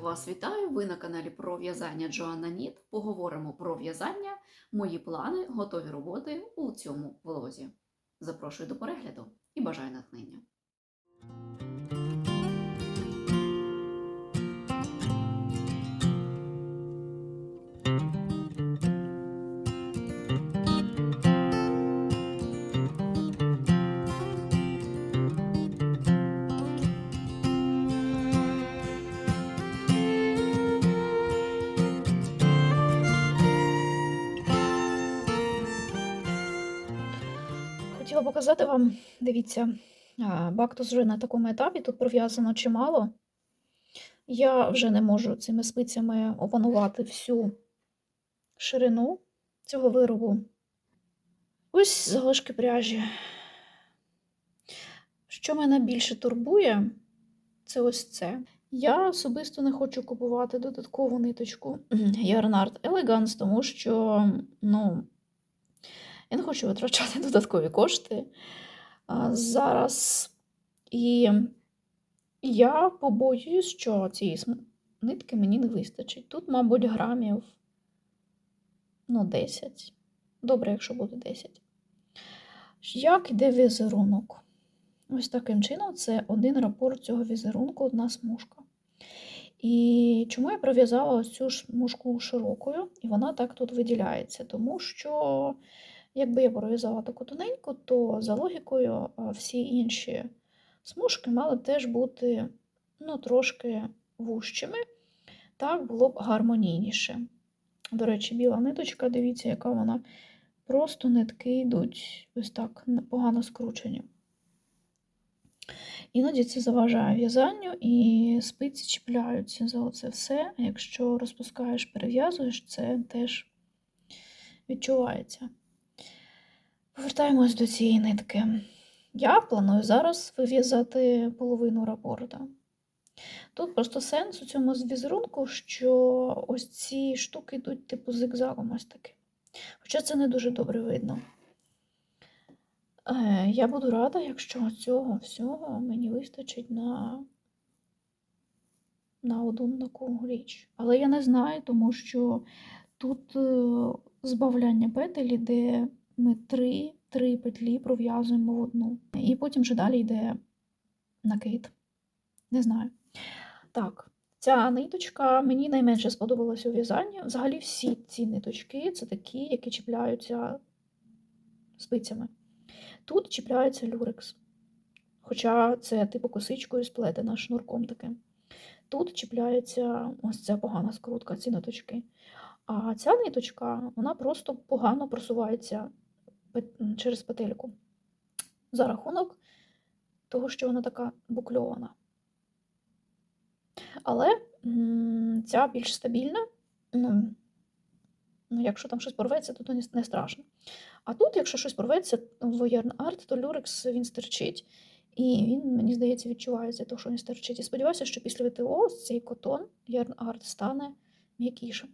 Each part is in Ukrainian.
Вас вітаю! Ви на каналі про в'язання Джоанна Ніт. Поговоримо про в'язання, мої плани, готові роботи у цьому влозі. Запрошую до перегляду і бажаю натхнення. Показати вам, дивіться, бактус вже на такому етапі, тут пров'язано чимало. Я вже не можу цими спицями опанувати всю ширину цього виробу. Ось залишки пряжі. Що мене більше турбує, це ось це. Я особисто не хочу купувати додаткову ниточку Art Elegance, тому що, ну, я не хочу витрачати додаткові кошти зараз. І я побоююсь, що цієї нитки мені не вистачить. Тут, мабуть, грамів ну, 10. Добре, якщо буде 10. Як іде візерунок? Ось таким чином це один рапорт цього візерунку, одна смужка. І чому я пров'язала ось цю смужку широкою, і вона так тут виділяється? Тому що, якби я пров'язала таку тоненьку, то за логікою всі інші смужки мали теж бути ну, трошки вужчими. Так було б гармонійніше. До речі, біла ниточка, дивіться, яка вона. Просто нитки йдуть ось так погано скручені. Іноді це заважає в'язанню, і спиці чіпляються за оце все. Якщо розпускаєш, перев'язуєш, це теж відчувається. Повертаємось до цієї нитки. Я планую зараз вив'язати половину рапорта. Тут просто сенс у цьому візерунку, що ось ці штуки йдуть типу зигзагом ось таки. Хоча це не дуже добре видно. Е, Я буду рада, якщо цього всього мені вистачить на, на одну таку річ. Але я не знаю, тому що тут е, збавляння петель іде ми три, три петлі пров'язуємо в одну. І потім вже далі йде накид. Не знаю. Так, ця ниточка мені найменше сподобалася у в'язанні. Взагалі всі ці ниточки це такі, які чіпляються спицями. Тут чіпляється люрекс. Хоча це типу косичкою сплетена шнурком таким. Тут чіпляється ось ця погана скрутка, ці ниточки. А ця ниточка вона просто погано просувається через петельку. За рахунок того, що вона така букльована. Але ця більш стабільна. Ну, ну, якщо там щось порветься, то, не, страшно. А тут, якщо щось порветься в Yarn Art, то люрекс він стерчить. І він, мені здається, відчувається, того, що він стерчить. І сподіваюся, що після ВТО цей котон Yarn Art стане м'якішим.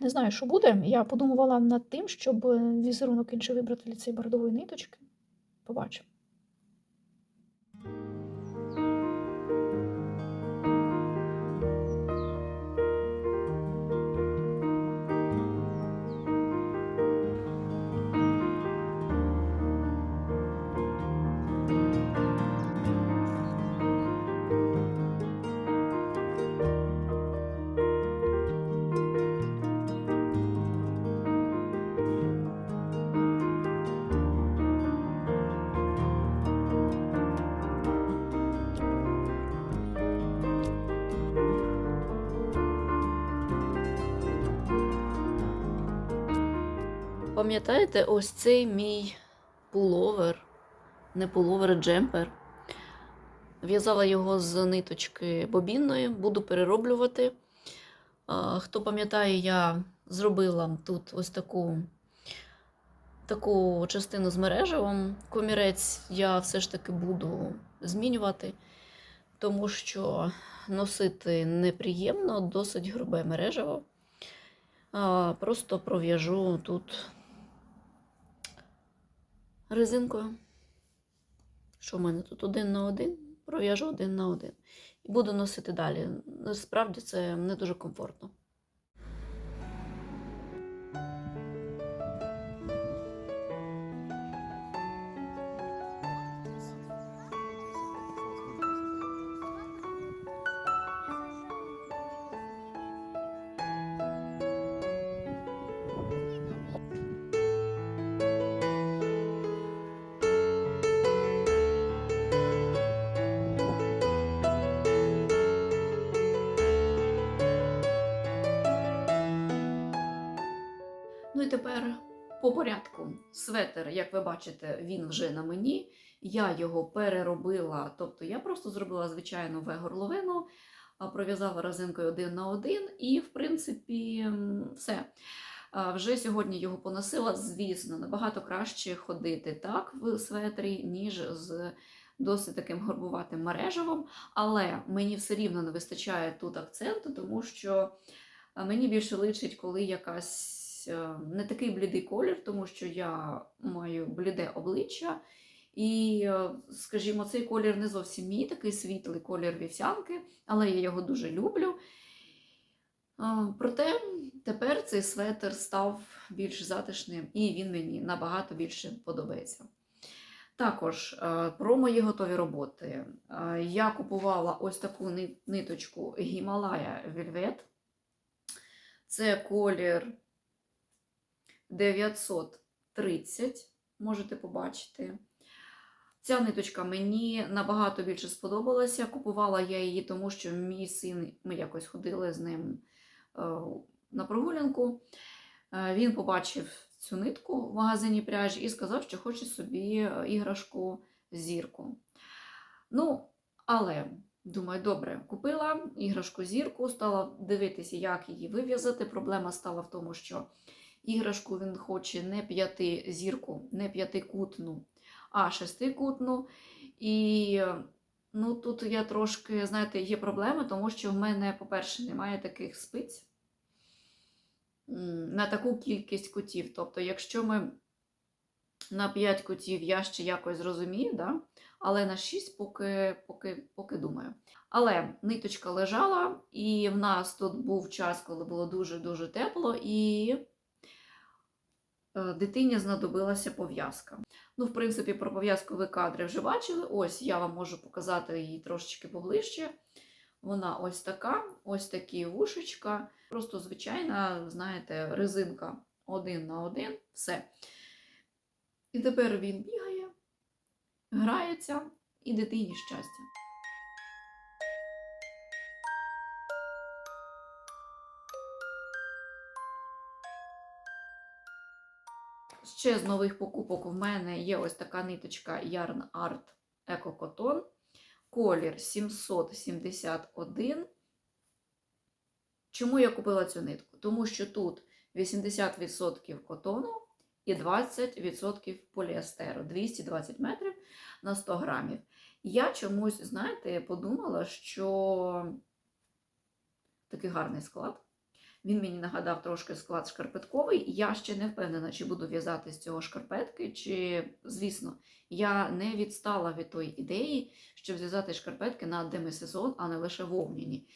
Не знаю, що буде. Я подумувала над тим, щоб візерунок інший вибрати для цієї бордової ниточки. Побачимо. Пам'ятаєте, ось цей мій пуловер, не пуловер, а джемпер. В'язала його з ниточки бобінної, буду перероблювати. Хто пам'ятає, я зробила тут ось таку, таку частину з мережевом. Комірець я все ж таки буду змінювати, тому що носити неприємно, досить грубе мережево. Просто пров'яжу тут резинкою. Що в мене тут один на один? пров'яжу один на один. І буду носити далі. Насправді це не дуже комфортно. І тепер по порядку. Светер, як ви бачите, він вже на мені. Я його переробила, тобто я просто зробила звичайну В-горловину, пров'язала резинкою один на один, і, в принципі, все. Вже сьогодні його поносила. Звісно, набагато краще ходити так в светрі, ніж з досить таким горбуватим мережевим. Але мені все рівно не вистачає тут акценту, тому що мені більше личить, коли якась е, не такий блідий колір, тому що я маю бліде обличчя. І, е, скажімо, цей колір не зовсім мій, такий світлий колір вівсянки, але я його дуже люблю. Проте тепер цей светр став більш затишним і він мені набагато більше подобається. Також е, про мої готові роботи. Е, Я купувала ось таку ниточку Himalaya Velvet. Це колір 930, можете побачити. Ця ниточка мені набагато більше сподобалася. Купувала я її, тому що мій син, ми якось ходили з ним е, на прогулянку. Е, Він побачив цю нитку в магазині пряжі і сказав, що хоче собі е, іграшку зірку. Ну, але думаю, добре, купила іграшку зірку, стала дивитися, як її вив'язати. Проблема стала в тому, що іграшку він хоче не п'яти зірку, не п'ятикутну, а шестикутну. І ну, тут я трошки, знаєте, є проблеми, тому що в мене, по-перше, немає таких спиць на таку кількість кутів. Тобто, якщо ми на 5 кутів я ще якось зрозумію, да? але на 6 поки, поки, поки думаю. Але ниточка лежала, і в нас тут був час, коли було дуже-дуже тепло, і дитині знадобилася пов'язка. Ну, в принципі, про пов'язку ви кадри вже бачили. Ось я вам можу показати її трошечки поближче. Вона ось така, ось такі вушечка. Просто звичайна, знаєте, резинка один на один, все. І тепер він бігає, грається і дитині щастя. Ще з нових покупок в мене є ось така ниточка Yarn Art Eco Cotton. Колір 771. Чому я купила цю нитку? Тому що тут 80% котону і 20% поліестеру, 220 метрів на 100 грамів. Я чомусь, знаєте, подумала, що такий гарний склад. Він мені нагадав трошки склад шкарпетковий. Я ще не впевнена, чи буду в'язати з цього шкарпетки, чи, звісно, я не відстала від тої ідеї, щоб зв'язати шкарпетки на демисезон, а не лише вовняні.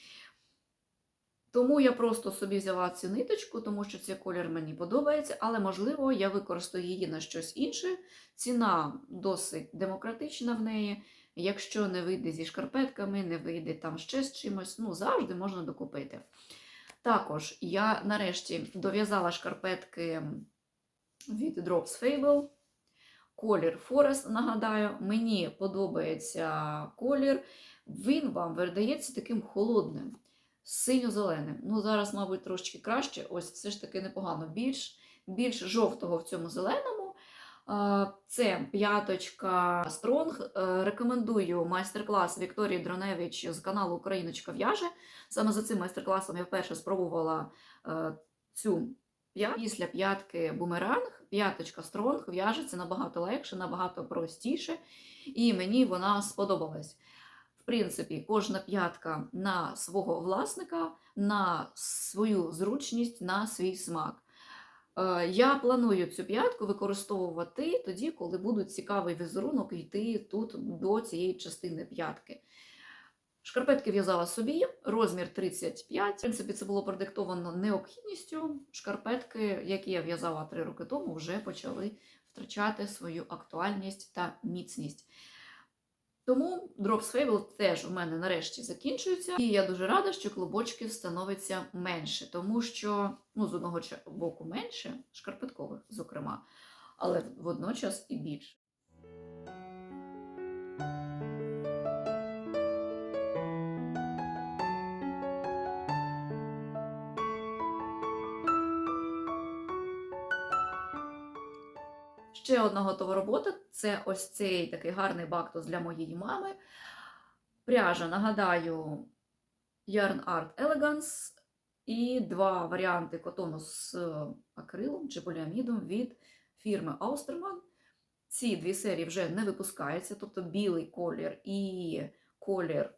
Тому я просто собі взяла цю ниточку, тому що цей колір мені подобається, але, можливо, я використаю її на щось інше. Ціна досить демократична в неї. Якщо не вийде зі шкарпетками, не вийде там ще з чимось, ну завжди можна докупити. Також я нарешті дов'язала шкарпетки від Drops Fable. Колір Forest, нагадаю, мені подобається колір. Він вам видається таким холодним, синьо-зеленим. Ну, зараз, мабуть, трошки краще. Ось все ж таки непогано. Більш, більш жовтого в цьому зеленому. А, Це п'яточка Стронг. Е, Рекомендую майстер-клас Вікторії Дроневич з каналу Україночка в'яже. Саме за цим майстер-класом я вперше спробувала е, цю п'ятку. Після п'ятки бумеранг, п'яточка Стронг в'яжеться набагато легше, набагато простіше, і мені вона сподобалась. В принципі, кожна п'ятка на свого власника, на свою зручність, на свій смак. Е, Я планую цю п'ятку використовувати тоді, коли буде цікавий візерунок йти тут до цієї частини п'ятки. Шкарпетки в'язала собі, розмір 35. В принципі, це було продиктовано необхідністю. Шкарпетки, які я в'язала три роки тому, вже почали втрачати свою актуальність та міцність. Тому Drops Fable теж у мене нарешті закінчується. І я дуже рада, що клубочків становиться менше, тому що ну, з одного боку менше, шкарпеткових, зокрема, але водночас і більше. Ще одна готова робота це ось цей такий гарний бактус для моєї мами. Пряжа, нагадаю, Yarn Art Elegance і два варіанти котону з е, акрилом чи поліамідом від фірми Austerman. Ці дві серії вже не випускаються, тобто білий колір і колір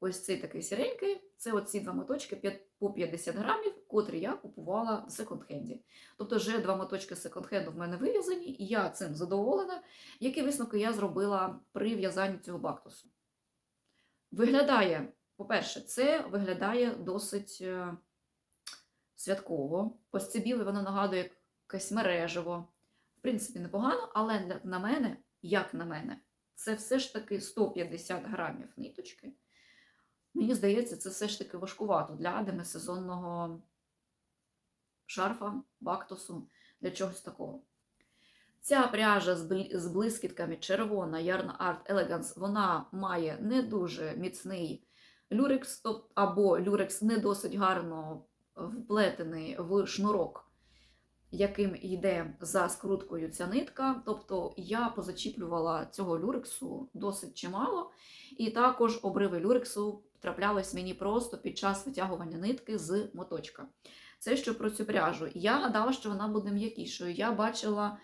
ось цей такий сіренький. Це оці два моточки по 50 грамів, котрі я купувала в секонд-хенді. Тобто вже два моточки секонд-хенду в мене вив'язані, і я цим задоволена. Які висновки я зробила при в'язанні цього бактусу? Виглядає, по-перше, це виглядає досить е, святково. Це воно нагадує якесь мережево. В принципі, непогано, але на мене, як на мене, це все ж таки 150 грамів ниточки. Мені здається, це все ж таки важкувато для демисезонного шарфа, бактусу, для чогось такого. Ця пряжа з блискітками червона Yarn Art Elegance, вона має не дуже міцний люрекс, або люрекс не досить гарно вплетений в шнурок, яким йде за скруткою ця нитка. Тобто я позачіплювала цього люрексу досить чимало, і також обриви люрексу траплялись мені просто під час витягування нитки з моточка. Це що про цю пряжу. Я гадала, що вона буде м'якішою. Я бачила.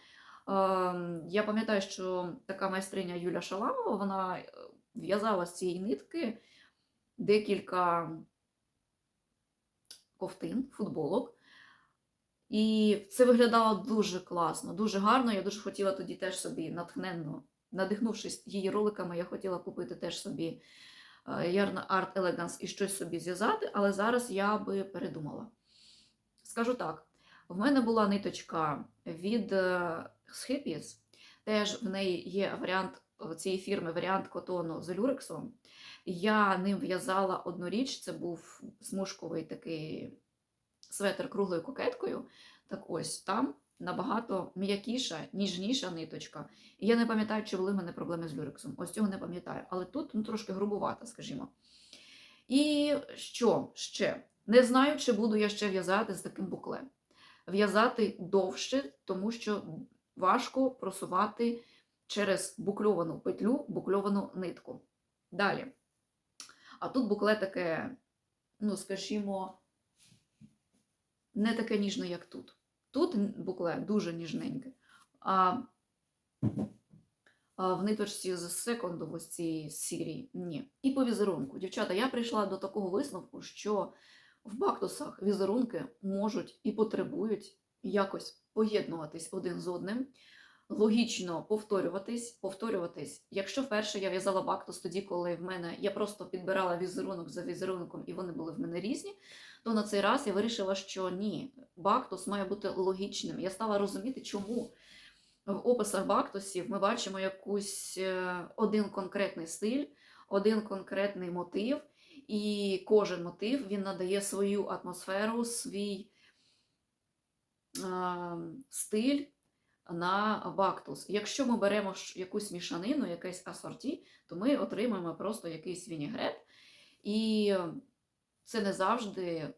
Ем, Я пам'ятаю, що така майстриня Юля Шаламова вона е, в'язала з цієї нитки декілька ковтин, футболок. І це виглядало дуже класно, дуже гарно. Я дуже хотіла тоді теж собі натхненно, надихнувшись її роликами, я хотіла купити теж собі е, Yarn Art Elegance і щось собі зв'язати, але зараз я би передумала. Скажу так, в мене була ниточка від е, теж в неї є варіант е, цієї фірми, варіант котону з люрексом. Я ним в'язала одну річ, це був смужковий такий светр круглою кокеткою. Так ось там набагато м'якіша, ніжніша ниточка. І я не пам'ятаю, чи були в мене проблеми з люрексом. Ось цього не пам'ятаю. Але тут ну, трошки грубувата, скажімо. І що ще? Не знаю, чи буду я ще в'язати з таким буклем. В'язати довше, тому що важко просувати через букльовану петлю, букльовану нитку. Далі. А тут букле таке, ну, скажімо, не таке ніжне, як тут. Тут букле дуже ніжненьке. А, в ниточці з секунду, ось цієї сірій, ні. І по візерунку. Дівчата, я прийшла до такого висновку, що в бактусах візерунки можуть і потребують якось поєднуватись один з одним, логічно повторюватись, повторюватись. Якщо вперше я в'язала бактус тоді, коли в мене я просто підбирала візерунок за візерунком, і вони були в мене різні, то на цей раз я вирішила, що ні, бактус має бути логічним. Я стала розуміти, чому в описах бактусів ми бачимо якусь е, один конкретний стиль, один конкретний мотив, і кожен мотив він надає свою атмосферу, свій стиль на бактус. Якщо ми беремо якусь мішанину, якесь асорті, то ми отримаємо просто якийсь вінігрет. І це не завжди,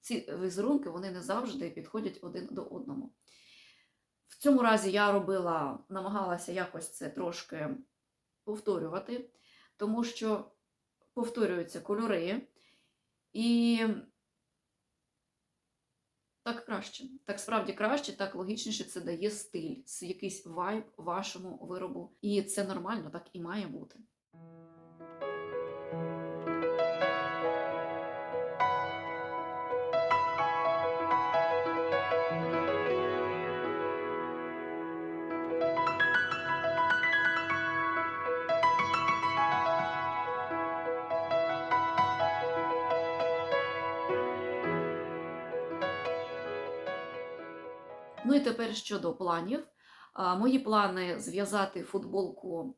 ці візерунки вони не завжди підходять один до одному. В цьому разі я робила, намагалася якось це трошки повторювати, тому що повторюються кольори, і так краще. Так справді краще, так логічніше це дає стиль, якийсь вайб вашому виробу. І це нормально, так і має бути. Ну і тепер щодо планів. Мої плани зв'язати футболку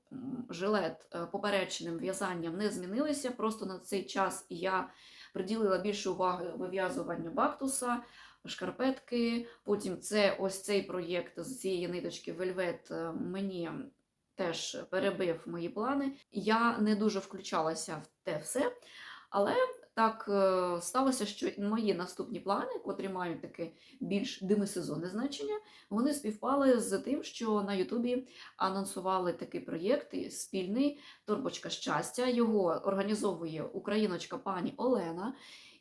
жилет е, поперечним в'язанням не змінилися. Просто на цей час я приділила більше уваги вив'язуванню бактуса, шкарпетки. Потім це ось цей проєкт з цієї ниточки Вельвет мені теж перебив мої плани. Я не дуже включалася в те все, але так е, сталося, що мої наступні плани, котрі мають таке більш демисезонне значення, вони співпали з тим, що на Ютубі анонсували такий проєкт спільний Торбочка щастя. Його організовує україночка пані Олена.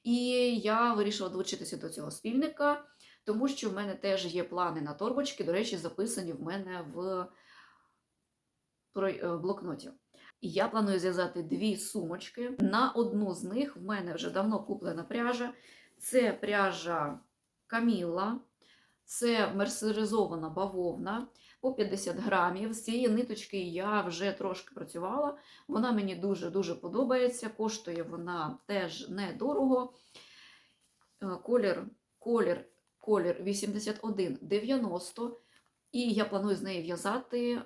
І я вирішила долучитися до цього спільника, тому що в мене теж є плани на торбочки, до речі, записані в мене в е, в блокноті. І я планую зв'язати дві сумочки. На одну з них в мене вже давно куплена пряжа. Це пряжа Каміла, це мерсеризована бавовна по 50 грамів. З цієї ниточки я вже трошки працювала. Вона мені дуже-дуже подобається. Коштує вона теж недорого. Е, Колір, колір, колір 81,90. І я планую з неї в'язати.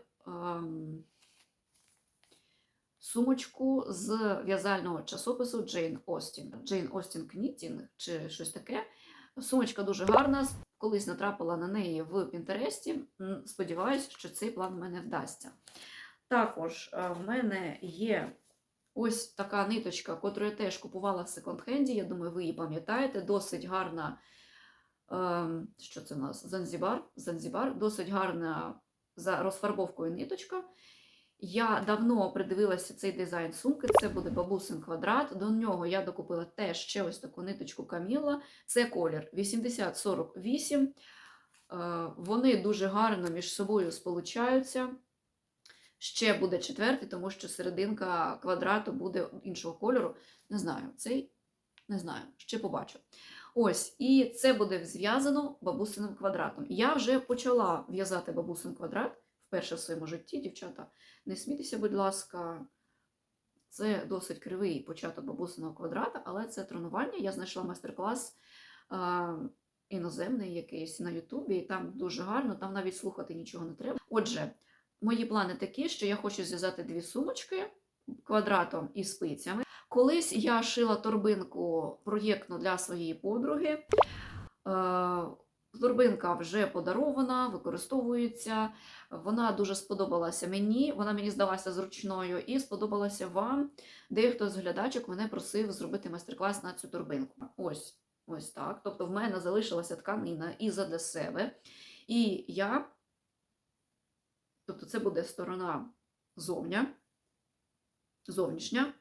Сумочку з в'язального часопису Джейн Остін. Джейн Остін Knitting чи щось таке. Сумочка дуже гарна. Колись натрапила на неї в Пінтересті. Сподіваюсь, що цей план в мене вдасться. Також е, в мене є ось така ниточка, яку я теж купувала в секонд-хенді. Я думаю, ви її пам'ятаєте. Досить гарна. ем, Що це в нас? Занзібар. Занзібар. Досить гарна за розфарбовкою ниточка. Я давно придивилася цей дизайн сумки. Це буде бабусин квадрат. До нього я докупила теж ще ось таку ниточку Каміла. Це колір 8048. Е, Вони дуже гарно між собою сполучаються. Ще буде четвертий, тому що серединка квадрату буде іншого кольору. Не знаю, цей не знаю, ще побачу. Ось, і це буде зв'язано бабусиним квадратом. Я вже почала в'язати бабусин квадрат вперше в своєму житті, дівчата. Не смійтеся, будь ласка, це досить кривий початок бабусиного квадрата, але це тренування. Я знайшла майстер-клас іноземний якийсь на Ютубі, і там дуже гарно, там навіть слухати нічого не треба. Отже, мої плани такі, що я хочу зв'язати дві сумочки квадратом і спицями. Колись я шила торбинку проєктну для своєї подруги. Торбинка вже подарована, використовується. Вона дуже сподобалася мені, вона мені здалася зручною і сподобалася вам. Дехто з глядачок мене просив зробити майстер-клас на цю торбинку. Ось, ось так. Тобто в мене залишилася тканина і задля себе. І я, тобто це буде сторона зовня, зовнішня.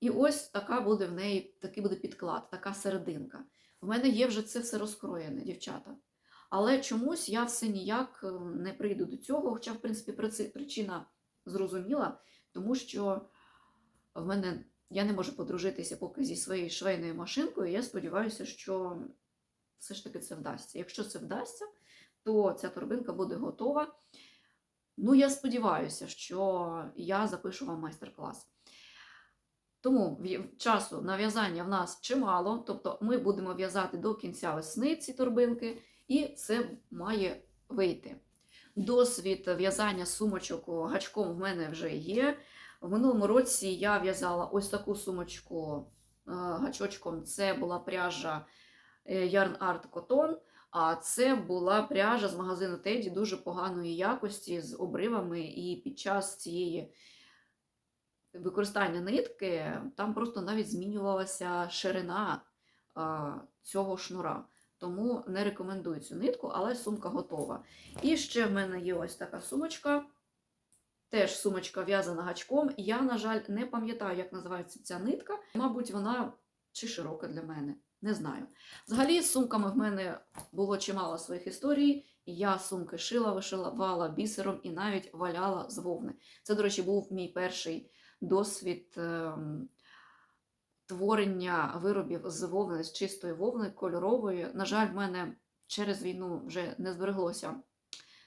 І ось така буде в неї, такий буде підклад, така серединка. В мене є вже це все розкроєне, дівчата. Але чомусь я все ніяк е, не прийду до цього, хоча, в принципі, причина зрозуміла, тому що в мене я не можу подружитися поки зі своєю швейною машинкою. Я сподіваюся, що все ж таки це вдасться. Якщо це вдасться, то ця торбинка буде готова. Ну, я сподіваюся, що я запишу вам майстер-клас. Тому часу на в'язання в нас чимало, тобто ми будемо в'язати до кінця весни ці торбинки, і це має вийти. Досвід в'язання сумочок гачком в мене вже є. В минулому році я в'язала ось таку сумочку е, гачочком. Це була пряжа е, Yarn Art Cotton, а це була пряжа з магазину Теді дуже поганої якості, з обривами, і під час цієї використання нитки там просто навіть змінювалася ширина цього шнура. Тому не рекомендую цю нитку, але сумка готова. І ще в мене є ось така сумочка. Теж сумочка в'язана гачком. Я, на жаль, не пам'ятаю, як називається ця нитка. Мабуть, вона чи широка для мене, не знаю. Взагалі, з сумками в мене було чимало своїх історій. Я сумки шила, вишивала бісером і навіть валяла з вовни. Це, до речі, був мій перший досвід ем, творення виробів з вовни, з чистої вовни, кольорової. На жаль, в мене через війну вже не збереглося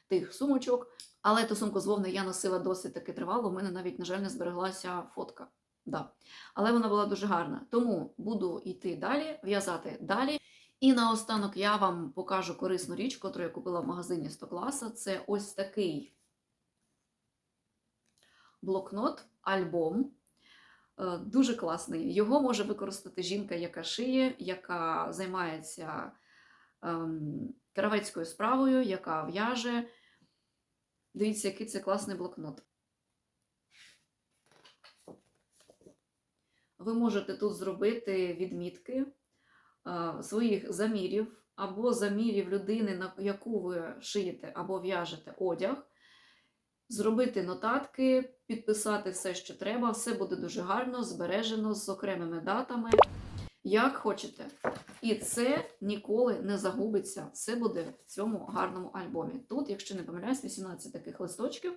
тих сумочок, але ту сумку з вовни я носила досить таки тривало. У мене навіть, на жаль, не збереглася фотка. Да. Але вона була дуже гарна. Тому буду йти далі, в'язати далі. І наостанок я вам покажу корисну річ, яку я купила в магазині 100 класа. Це ось такий блокнот, альбом. Е, Дуже класний. Його може використати жінка, яка шиє, яка займається ем, кравецькою справою, яка в'яже. Дивіться, який це класний блокнот. Ви можете тут зробити відмітки е, своїх замірів або замірів людини, на яку ви шиєте або в'яжете одяг, зробити нотатки, підписати все, що треба. Все буде дуже гарно, збережено з окремими датами, як хочете. І це ніколи не загубиться. Все буде в цьому гарному альбомі. Тут, якщо не помиляюсь, 18 таких листочків,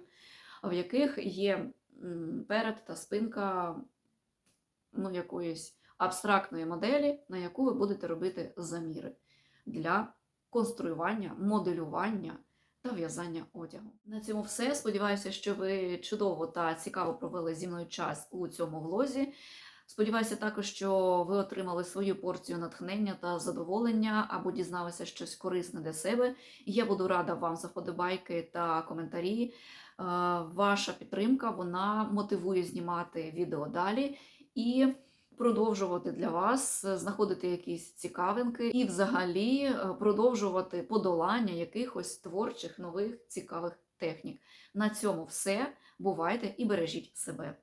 в яких є перед та спинка ну, якоїсь абстрактної моделі, на яку ви будете робити заміри для конструювання, моделювання та в'язання одягу. На цьому все. Сподіваюся, що ви чудово та цікаво провели зі мною час у цьому влозі. Сподіваюся також, що ви отримали свою порцію натхнення та задоволення або дізналися щось корисне для себе. Я буду рада вам за вподобайки та коментарі. Е, Ваша підтримка вона мотивує знімати відео далі і продовжувати для вас е, знаходити якісь цікавинки і, взагалі, е, продовжувати подолання якихось творчих нових цікавих технік. На цьому все. Бувайте і бережіть себе.